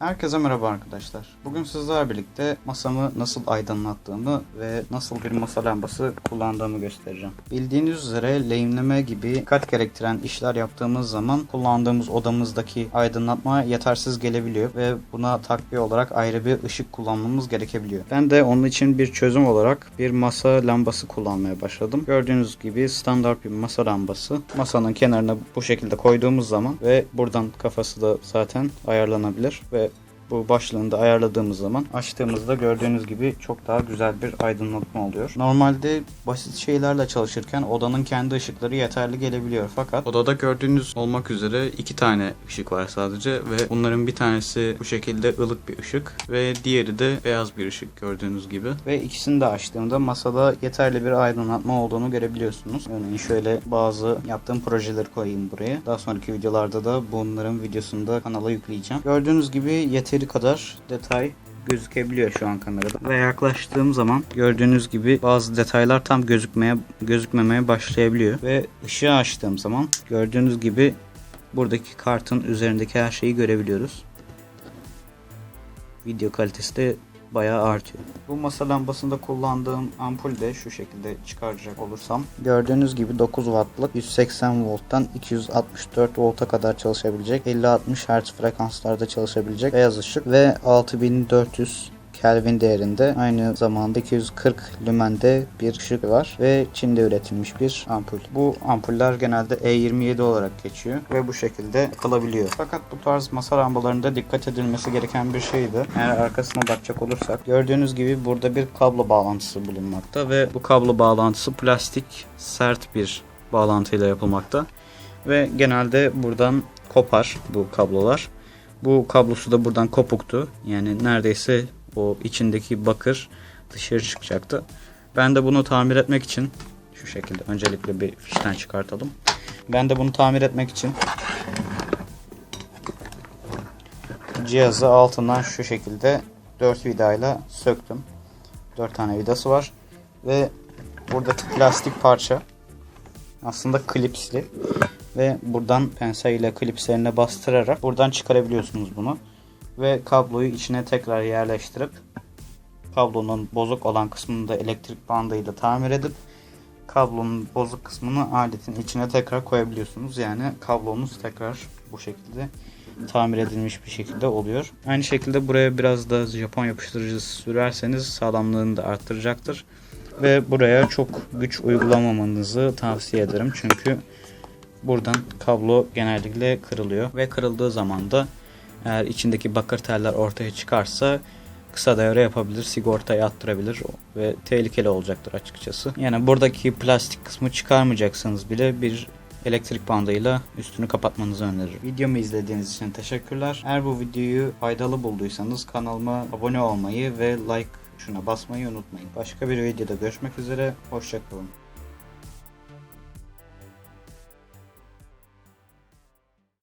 Herkese merhaba arkadaşlar. Bugün sizlerle birlikte masamı nasıl aydınlattığımı ve nasıl bir masa lambası kullandığımı göstereceğim. Bildiğiniz üzere lehimleme gibi dikkat gerektiren işler yaptığımız zaman kullandığımız odamızdaki aydınlatma yetersiz gelebiliyor ve buna takviye olarak ayrı bir ışık kullanmamız gerekebiliyor. Ben de onun için bir çözüm olarak bir masa lambası kullanmaya başladım. Gördüğünüz gibi standart bir masa lambası. Masanın kenarına bu şekilde koyduğumuz zaman ve buradan kafası da zaten ayarlanabilir ve bu başlığını da ayarladığımız zaman açtığımızda gördüğünüz gibi çok daha güzel bir aydınlatma oluyor. Normalde basit şeylerle çalışırken odanın kendi ışıkları yeterli gelebiliyor fakat odada gördüğünüz olmak üzere iki tane ışık var sadece ve bunların bir tanesi bu şekilde ılık bir ışık ve diğeri de beyaz bir ışık gördüğünüz gibi. Ve ikisini de açtığımda masada yeterli bir aydınlatma olduğunu görebiliyorsunuz. Örneğin şöyle bazı yaptığım projeleri koyayım buraya. Daha sonraki videolarda da bunların videosunu da kanala yükleyeceğim. Gördüğünüz gibi yeteri kadar detay gözükebiliyor şu an kamerada. Ve yaklaştığım zaman gördüğünüz gibi bazı detaylar tam gözükmeye gözükmemeye başlayabiliyor. Ve ışığı açtığım zaman gördüğünüz gibi buradaki kartın üzerindeki her şeyi görebiliyoruz. Video kalitesi de bayağı artıyor. Bu masa lambasında kullandığım ampul de şu şekilde çıkaracak olursam. Gördüğünüz gibi 9 wattlık 180 volttan 264 volta kadar çalışabilecek 50-60 Hz frekanslarda çalışabilecek beyaz ışık ve 6400 Kelvin değerinde aynı zamanda 240 lümende bir ışık var ve Çin'de üretilmiş bir ampul. Bu ampuller genelde E27 olarak geçiyor ve bu şekilde kalabiliyor. Fakat bu tarz masa lambalarında dikkat edilmesi gereken bir şey de eğer arkasına bakacak olursak gördüğünüz gibi burada bir kablo bağlantısı bulunmakta ve bu kablo bağlantısı plastik sert bir bağlantıyla yapılmakta ve genelde buradan kopar bu kablolar. Bu kablosu da buradan kopuktu. Yani neredeyse o içindeki bakır dışarı çıkacaktı. Ben de bunu tamir etmek için şu şekilde öncelikle bir fişten çıkartalım. Ben de bunu tamir etmek için cihazı altından şu şekilde 4 vidayla söktüm. 4 tane vidası var ve buradaki plastik parça aslında klipsli ve buradan penseyle klipslerine bastırarak buradan çıkarabiliyorsunuz bunu ve kabloyu içine tekrar yerleştirip kablonun bozuk olan kısmını da elektrik bandıyla tamir edip kablonun bozuk kısmını aletin içine tekrar koyabiliyorsunuz. Yani kablonuz tekrar bu şekilde tamir edilmiş bir şekilde oluyor. Aynı şekilde buraya biraz da Japon yapıştırıcısı sürerseniz sağlamlığını da arttıracaktır. Ve buraya çok güç uygulamamanızı tavsiye ederim. Çünkü buradan kablo genellikle kırılıyor ve kırıldığı zaman da eğer içindeki bakır teller ortaya çıkarsa kısa devre yapabilir, sigortayı attırabilir ve tehlikeli olacaktır açıkçası. Yani buradaki plastik kısmı çıkarmayacaksınız bile bir elektrik bandıyla üstünü kapatmanızı öneririm. Videomu izlediğiniz için teşekkürler. Eğer bu videoyu faydalı bulduysanız kanalıma abone olmayı ve like tuşuna basmayı unutmayın. Başka bir videoda görüşmek üzere, hoşçakalın.